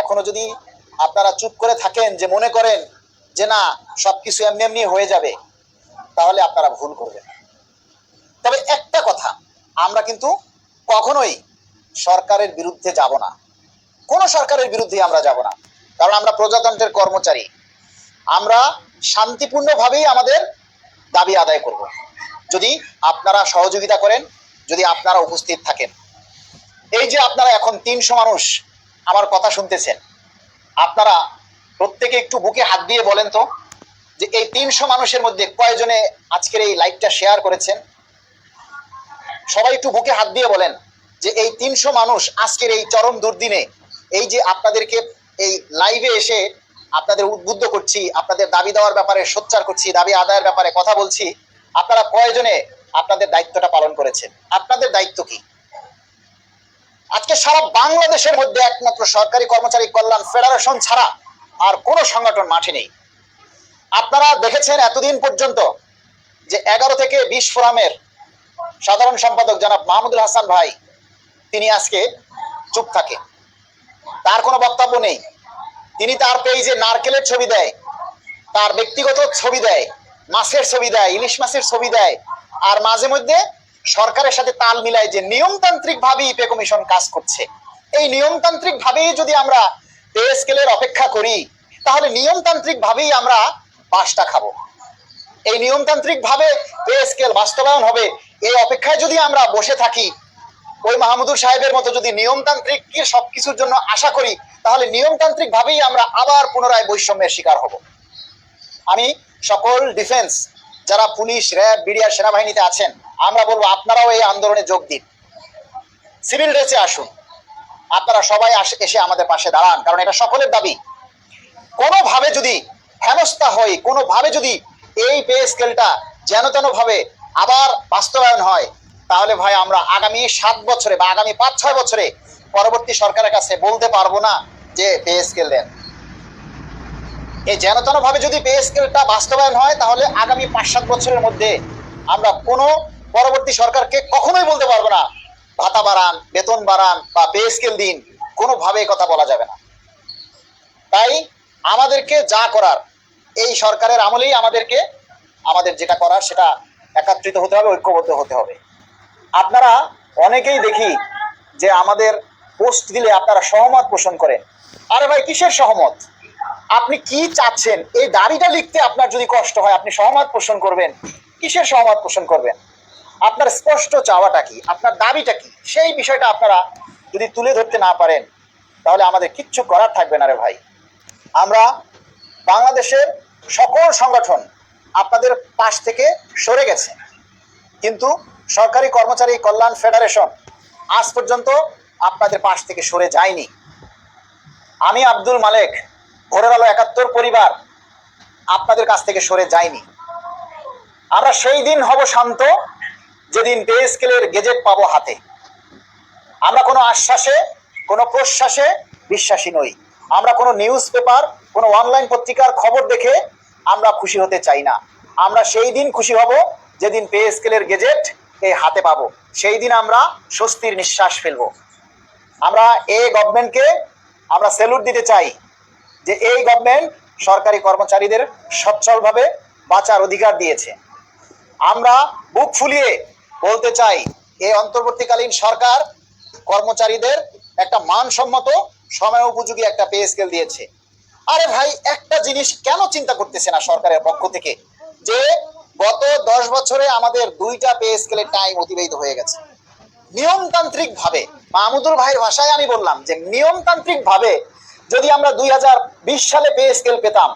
এখনও যদি আপনারা চুপ করে থাকেন, যে মনে করেন যে না, সবকিছু এমনি এমনি হয়ে যাবে, তাহলে আপনারা ভুল করবেন তবে একটা কথা, আমরা কিন্তু কখনোই সরকারের বিরুদ্ধে যাব না। কোনো সরকারের বিরুদ্ধে আমরা যাব না। কারণ আমরা প্রজাতন্ত্রের কর্মচারী। আমরা শান্তিপূর্ণভাবেই আমাদের দাবি আদায় করব। যদি আপনারা সহযোগিতা করেন, যদি আপনারা উপস্থিত থাকেন। এই যে আপনারা এখন তিনশো মানুষ আমার কথা শুনতেছেন। আপনারা প্রত্যেকে একটু বুকে হাত দিয়ে বলেন তো যে এই তিনশো মানুষের মধ্যে কয়জনে আজকের এই লাইভটা শেয়ার করেছেন? সবাই একটু বুকে হাত দিয়ে বলেন যে এই তিনশো মানুষ আজকের এই চরম দুর্দিনে, এই যে আপনাদেরকে এই লাইভে এসে আপনাদের উদ্বুদ্ধ করছি, আপনাদের দাবি দেওয়ার ব্যাপারে সোচ্চার করছি, দাবি আদায়ের ব্যাপারে কথা বলছি, আপনারা কয়জনে আপনাদের দায়িত্বটা পালন করেছেন? আপনাদের দায়িত্ব কি? আজকে সারা বাংলাদেশের মধ্যে একমাত্র সরকারি কর্মচারী কল্যাণ ফেডারেশন ছাড়া আর কোনো সংগঠন মাঠে নেই। আপনারা দেখেছেন এতদিন পর্যন্ত যে এগারো থেকে বিশ ফোরামের সাধারণ সম্পাদক জনাব মাহমুদুল হাসান ভাই, তিনি আজকে চুপ থাকে। তার কোনো বক্তব্য নেই। তিনি তার পেজে নারকেলের ছবি দেয়, তার ব্যক্তিগত ছবি দেয়, মাছের ছবি দেয়, ইলিশ মাছের ছবি দেয়, আর মাঝে মধ্যে সরকারের সাথে তাল মিলায় যে নিয়মতান্ত্রিক ভাবেই পে কমিশন কাজ করছে। এই নিয়মতান্ত্রিক ভাবেই যদি আমরা পে স্কেলের অপেক্ষা করি, তাহলে নিয়মতান্ত্রিক ভাবেই আমরা পাশটা খাব। এই নিয়মতান্ত্রিক ভাবে পে স্কেল বাস্তবায়ন হবে, এই অপেক্ষায় যদি আমরা বসে থাকি, ওই মাহমুদুর সাহেবের মতো যদি নিয়মতান্ত্রিক সবকিছুর জন্য আশা করি, তাহলে নিয়মতান্ত্রিক ভাবেই আমরা আবার পুনরায় বৈষম্যের শিকার হব। আমি সকল ডিফেন্স যারা পুলিশ, র্যাব, বিডিআর সেনাবাহিনীতে আছেন, আমরা বলব আপনারাও এই আন্দোলনে যোগ দিন। সিভিল ড্রেসে আসুন। আপনারা সবাই এসে আমাদের পাশে দাঁড়ান, কারণ এটা সকলের দাবি। কোনোভাবে যদি হেনস্থা হয়, কোনোভাবে যদি এই পে স্কেলটা যেন তেন ভাবে আবার বাস্তবায়ন হয়, তাহলে ভাই আমরা আগামী সাত বছরে বা আগামী পাঁচ ছয় বছরে পরবর্তী সরকারের কাছে বলতে পারব না যে পে স্কেল দেন। এই যেন তেন ভাবে যদি পে স্কেলটা বাস্তবায়ন হয়, তাহলে আগামী পাঁচ সাত বছরের মধ্যে আমরা কোনো পরবর্তী সরকারকে কখনোই বলতে পারব না, ভাতা বাড়ান, বেতন বাড়ান বা পে স্কেল দিন, কোনোভাবে কথা বলা যাবে না। তাই আমাদেরকে যা করার, এই সরকারের আমলেই আমাদেরকে, আমাদের যেটা করার সেটা একাত্রিত হতে হবে, ঐক্যবদ্ধ হতে হবে। আপনারা অনেকেই দেখি যে আমাদের পোস্ট দিলে আপনারা সহমত পোষণ করেন। আরে ভাই, কিসের সহমত? আপনি কি চাচ্ছেন? এই দাবিটা লিখতে আপনার যদি কষ্ট হয়, আপনি সহমত পোষণ করবেন। কিসের সহমত পোষণ করবেন? আপনার স্পষ্ট চাওয়াটা কি? আপনার দাবিটা কি? সেই বিষয়টা আপনারা যদি তুলে ধরতে না পারেন, তাহলে আমাদের কিচ্ছু করার থাকবে না রে ভাই। আমরা বাংলাদেশের সকল সংগঠন আপনাদের পাশ থেকে সরে গেছে। কিন্তু সরকারি কর্মচারী কল্যাণ ফেডারেশন আজ পর্যন্ত আপনাদের পাশ থেকে সরে যায়নি। আমি আব্দুল মালেক ভোরের আলো একাত্তর পরিবার আপনাদের কাছ থেকে সরে যায়নি। আমরা সেই দিন হব শান্ত, যেদিন পে স্কেলের গেজেট পাবো হাতে। আমরা কোনো আশ্বাসে, কোনো প্রশ্বাসে বিশ্বাসী নই। আমরা কোনো নিউজ পেপার কোনো অনলাইন পত্রিকার খবর দেখে আমরা খুশি হতে চাই না। আমরা সেই দিন খুশি হব, যেদিন পে স্কেলের গেজেট এই হাতে পাবো। সেই দিন আমরা স্বস্তির নিঃশ্বাস ফেলব। আমরা এ গভর্নমেন্টকে আমরা স্যালুট দিতে চাই। যে এই গভর্নমেন্ট সরকারি কর্মচারীদের সচ্ছলভাবে বাঁচার অধিকার দিয়েছে। আমরা বুক ফুলিয়ে বলতে চাই, এই অন্তর্বর্তীকালীন সরকার কর্মচারীদের একটা মানসম্মত, সময় উপযোগী একটা পে স্কেল দিয়েছে। আরে ভাই, একটা জিনিস কেন চিন্তা করতেছে না সরকারের পক্ষ থেকে? যে গত দশ বছরে আমাদের দুইটা পে স্কেলের টাইম অতিবাহিত হয়ে গেছে। নিয়মতান্ত্রিক ভাবে মাহমুদুল ভাইয়ের ভাষায় আমি বললাম যে নিয়মতান্ত্রিক ভাবে যদি আমরা দুই হাজার বিশ সালে পে স্কেল পেতাম,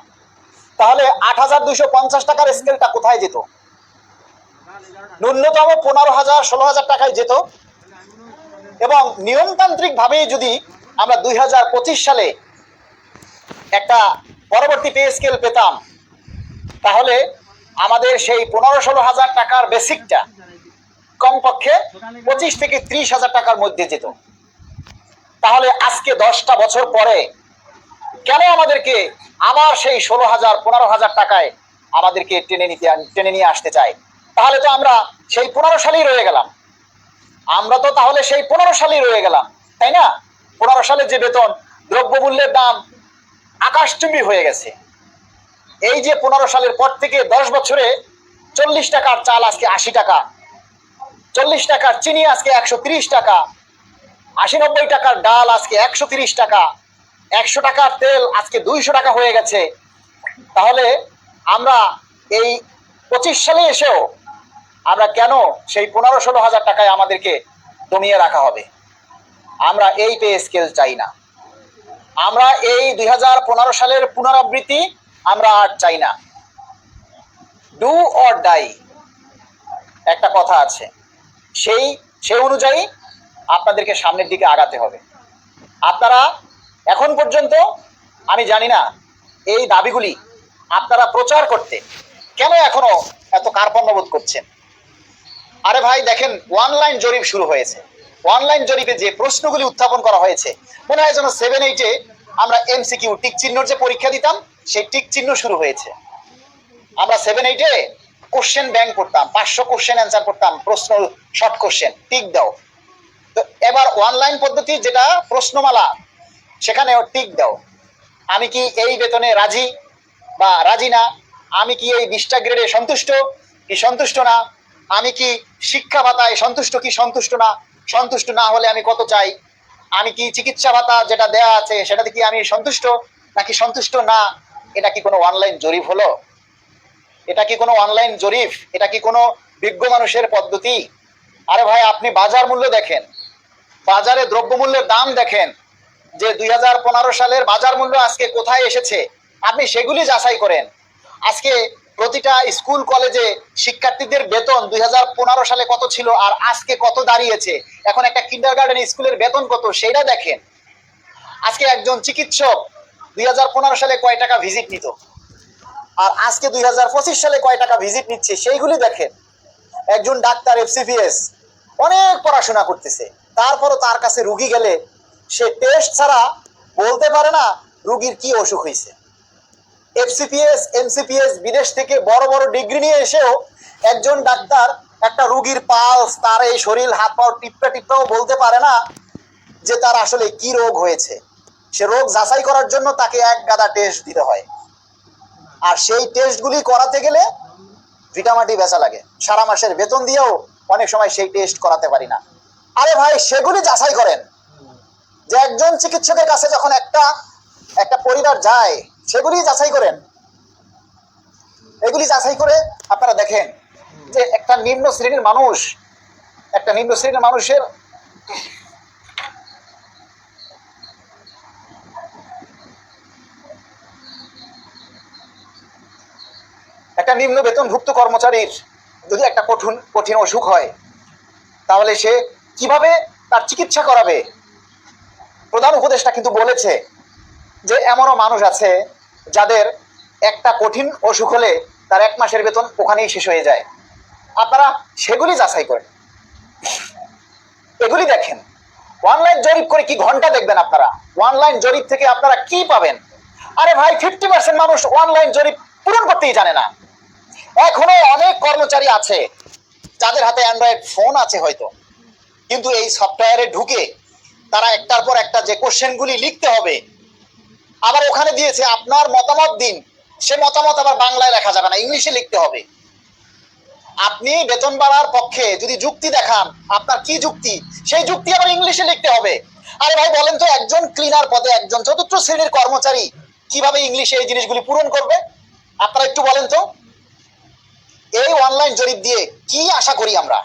তাহলে আট হাজার দুইশো পঞ্চাশ টাকার স্কেলটা কোথায় যেত? ন্যূনতম পনেরো হাজার, ষোলো হাজার টাকায় যেত। এবং নিয়মতান্ত্রিক ভাবেই যদি আমরা দুই হাজার পঁচিশ সালে একটা পরবর্তী পে স্কেল পেতাম, তাহলে আমাদের সেই পনেরো ষোলো হাজার টাকার বেসিকটা কমপক্ষে পঁচিশ থেকে ত্রিশ হাজার টাকার মধ্যে যেত। তাহলে আজকে দশটা বছর পরে কেন আমাদেরকে আবার সেই ষোলো হাজার, পনেরো হাজার টাকায় আমাদেরকে টেনে নিতে টেনে নিয়ে আসতে চায়? তাহলে তো আমরা সেই পনেরো সালেই রয়ে গেলাম। আমরা তো তাহলে সেই পনেরো সালেই রয়ে গেলাম, তাই না? পনেরো সালের যে বেতন, দ্রব্যমূল্যের দাম আকাশচুম্বী হয়ে গেছে। এই যে পনেরো সালের পর থেকে দশ বছরে চল্লিশ টাকার চাল আজকে আশি টাকা, চল্লিশ টাকার চিনি আজকে একশো টাকা, আশি নব্বই টাকার ডাল আজকে একশো টাকা একশো টাকার তেল আজকে দুইশো টাকা হয়ে গেছে। তাহলে আমরা এই পঁচিশ সালে এসেও আমরা কেন সেই পনেরো ষোলো হাজার টাকায় আমাদেরকে দমিয়ে রাখা হবে? আমরা এই পে স্কেল চাই না। আমরা এই দুই হাজার পনেরো সালের পুনরাবৃত্তি আমরা আর চাই না। ডু অর ডাই একটা কথা আছে। সেই সেই অনুযায়ী আপনাদেরকে সামনের দিকে আগাতে হবে। আপনারা এখন পর্যন্ত আমি জানি না এই দাবিগুলি আপনারা প্রচার করতে কেন এখনও এত কার্পণ্যবোধ করছেন? আরে ভাই, দেখেন অনলাইন জরিপ শুরু হয়েছে। অনলাইন জরিপে যে প্রশ্নগুলি উত্থাপন করা হয়েছে, মনে হয় যেন সেভেন এইটে আমরা এমসিকিউ টিক চিহ্নর যে পরীক্ষা দিতাম, সেই টিক চিহ্ন শুরু হয়েছে। আমরা সেভেন এইটে কোশ্চেন ব্যাংক করতাম, পাঁচশো কোশ্চেন অ্যান্সার করতাম, প্রশ্ন শর্ট কোশ্চেন টিক দাও। তো এবার অনলাইন পদ্ধতি যেটা প্রশ্নমালা সেখানেও টিক দাও। আমি কি এই বেতনে রাজি? বা রাজি না? আমি কি এই বিশটা গ্রেডে সন্তুষ্ট কি সন্তুষ্ট না? আমি কি শিক্ষা ভাতায় সন্তুষ্ট কি সন্তুষ্ট না? সন্তুষ্ট না হলে আমি কত চাই? আমি কি চিকিৎসা ভাতা যেটা দেয়া আছে, সেটাতে কি আমি সন্তুষ্ট নাকি সন্তুষ্ট না? এটা কি কোনো অনলাইন জরিপ হলো? এটা কি কোনো অনলাইন জরিপ? এটা কি কোনো বিজ্ঞ মানুষের পদ্ধতি? আরে ভাই, আপনি বাজার মূল্য দেখেন। বাজারে দ্রব্যমূল্যের দাম দেখেন। যে দুই হাজার পনেরো সালের বাজার মূল্য আজকে কোথায় এসেছে, আপনি সেগুলি যাচাই করেন। আজকে প্রতিটা স্কুল, কলেজে শিক্ষার্থীদের বেতন দুই হাজার পনেরো সালে কত ছিল আর আজকে কত দাঁড়িয়েছে? এখন একটা কিন্ডার গার্ডেন স্কুলের বেতন কত সেটা দেখেন। আজকে একজন চিকিৎসক দুই হাজার পনেরো সালে কয় টাকা ভিজিট নিত? আর আজকে দুই হাজার পঁচিশ সালে কয় টাকা ভিজিট নিচ্ছে সেইগুলি দেখেন। একজন ডাক্তার এফসিপিএস অনেক পড়াশোনা করতেছে। তারপরও তার কাছে রুগী গেলে সে টেস্ট ছাড়া বলতে পারে না রুগীর কি অসুখ হয়েছে। এফসিপিএস এমসিপিএস বিদেশ থেকে বড় বড় ডিগ্রি নিয়ে এসেও একজন ডাক্তার একটা রুগীর পালস তার এই শরীর, হাত পাও টিপটা টিপটাও বলতে পারে না যে তার আসলে কি রোগ হয়েছে। সে রোগ যাচাই করার জন্য তাকে এক গাদা টেস্ট দিতে হয়। আর সেই টেস্টগুলি করাতে গেলে ভিটামাটি বেচা লাগে। সারা মাসের বেতন দিয়েও অনেক সময় সেই টেস্ট করাতে পারি না। আরে ভাই, সেগুলি যাচাই করেন। যে একজন চিকিৎসকের কাছে যখন একটা একটা পরিবার যায়, সেগুলি যাচাই করেন। এগুলি যাচাই করে আপনারা দেখেন যে একটা নিম্ন শ্রেণির মানুষ, একটা নিম্ন শ্রেণির মানুষের একটা নিম্ন বেতনভুক্ত কর্মচারীর যদি একটা কঠিন কঠিন অসুখ হয়, তাহলে সে কীভাবে তার চিকিৎসা করাবে? প্রধান উপদেষ্টা কিন্তু বলেছে যে এমনও মানুষ আছে যাদের একটা কঠিন অসুখ হলে তার এক মাসের বেতন ওখানেই শেষ হয়ে যায়। আপনারা সেগুলি যাচাই করেন। এগুলি দেখেন। অনলাইন জরিপ করে কি ঘণ্টা দেখবেন আপনারা? অনলাইন জরিপ থেকে আপনারা কি পাবেন? আরে ভাই ফিফটি পার্সেন্ট মানুষ অনলাইন জরিপ পূরণ করতেই জানে না। এখনও অনেক কর্মচারী আছে, যাদের হাতে অ্যান্ড্রয়েড ফোন আছে হয়তো। কিন্তু এই সফটওয়্যারে ঢুকে তারা একটার পর একটা যে কোশ্চেনগুলি লিখতে হবে, আবার ওখানে দিয়েছে আপনার মতামত দিন। সে মতামত আবার বাংলায় লেখা যাবে না, ইংলিশে লিখতে হবে। আপনি বেতন বাড়ার পক্ষে যদি যুক্তি দেখান, আপনার কি যুক্তি? সেই যুক্তি আবার ইংলিশে লিখতে হবে। আরে ভাই, বলেন তো একজন ক্লিনার পদে একজন চতুর্থ শ্রেণির কর্মচারী কীভাবে ইংলিশে এই জিনিসগুলি পূরণ করবে? আপনারা একটু বলেন তো। এই অনলাইন জরিপ দিয়ে কি আশা করি আমরা?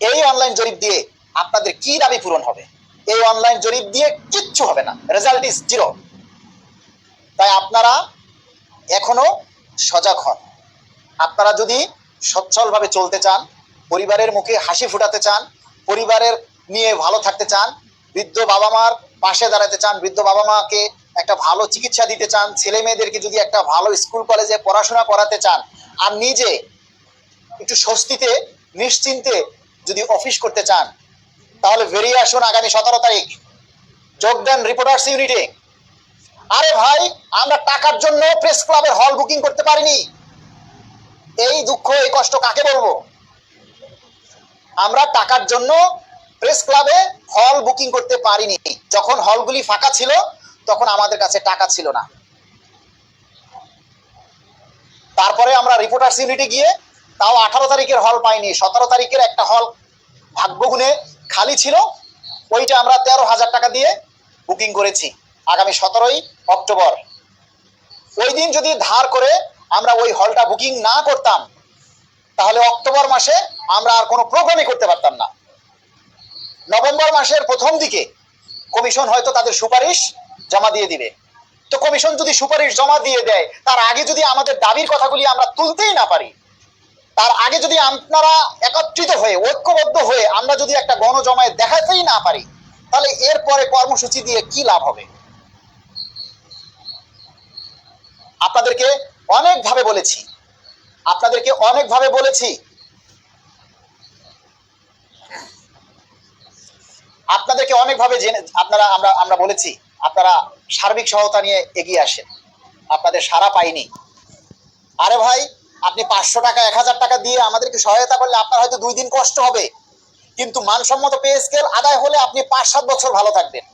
এই অনলাইন জরিপ দিয়ে আপনাদের কি দাবি পূরণ হবে? এই অনলাইন জরিপ দিয়ে কিচ্ছু হবে না। রেজাল্ট ইজ জিরো তাই আপনারা এখনও সজাগ হন। আপনারা যদি সচ্ছলভাবে চলতে চান, পরিবারের মুখে হাসি ফুটাতে চান, পরিবারের নিয়ে ভালো থাকতে চান, বৃদ্ধ বাবা মার পাশে দাঁড়াতে চান, বৃদ্ধ বাবা মাকে একটা ভালো চিকিৎসা দিতে চান, ছেলে মেয়েদেরকে যদি একটা ভালো স্কুল, কলেজে পড়াশোনা করাতে চান, আর নিজে একটু স্বস্তিতে, নিশ্চিন্তে যদি অফিস করতে চান, তাহলে বেরিয়ে আসুন আগামী সতেরো তারিখ। যোগ দেন রিপোর্টার্স ইউনিটে। আরে ভাই, আমরা টাকার জন্য প্রেস ক্লাবের হল বুকিং করতে পারিনি। এই দুঃখ, এই কষ্ট কাকে বলব? আমরা টাকার জন্য প্রেস ক্লাবে হল বুকিং করতে পারিনি। যখন হলগুলি ফাঁকা ছিল, তখন আমাদের কাছে টাকা ছিল না। তারপরে আমরা রিপোর্টার্স ইউনিটে গিয়ে তাও আঠারো তারিখের হল পাইনি। সতেরো তারিখের একটা হল ভাগ্যগুণে খালি ছিল। ওইটা আমরা তেরো হাজার টাকা দিয়ে বুকিং করেছি আগামী সতেরোই অক্টোবর। ওই দিন যদি ধার করে আমরা ওই হলটা বুকিং না করতাম, তাহলে অক্টোবর মাসে আমরা আর কোনো প্রোগ্রামই করতে পারতাম না। নভেম্বর মাসের প্রথম দিকে কমিশন হয়তো তাদের সুপারিশ জমা দিয়ে দিবে। তো কমিশন যদি সুপারিশ জমা দিয়ে দেয়, তার আগে যদি আমাদের দাবির কথাগুলি আমরা তুলতেই না পারি তার আগে যদি আপনারা একত্রিত হয়ে, ঐক্যবদ্ধ হয়ে আমরা যদি একটা গণজমায়ে দেখাতেই না পারি, তাহলে এরপরে কর্মসূচি দিয়ে কি লাভ হবে? আপনাদেরকে অনেকভাবে বলেছি। আপনাদেরকে অনেকভাবে বলেছি। আপনাদেরকে অনেকভাবে জেনে, আপনারা, আমরা আমরা বলেছি, আপনারা সার্বিক সহায়তা নিয়ে এগিয়ে আসেন। আপনাদের সারা পাইনি। আরে ভাই আপনি পাঁচশো টাকা, এক হাজার টাকা দিয়ে আমাদেরকে সহায়তা করলে আপনার হয়তো দুই দিন কষ্ট হবে। কিন্তু মানসম্মত পে স্কেল আদায় হলে আপনি পাঁচ সাত বছর ভালো থাকবেন।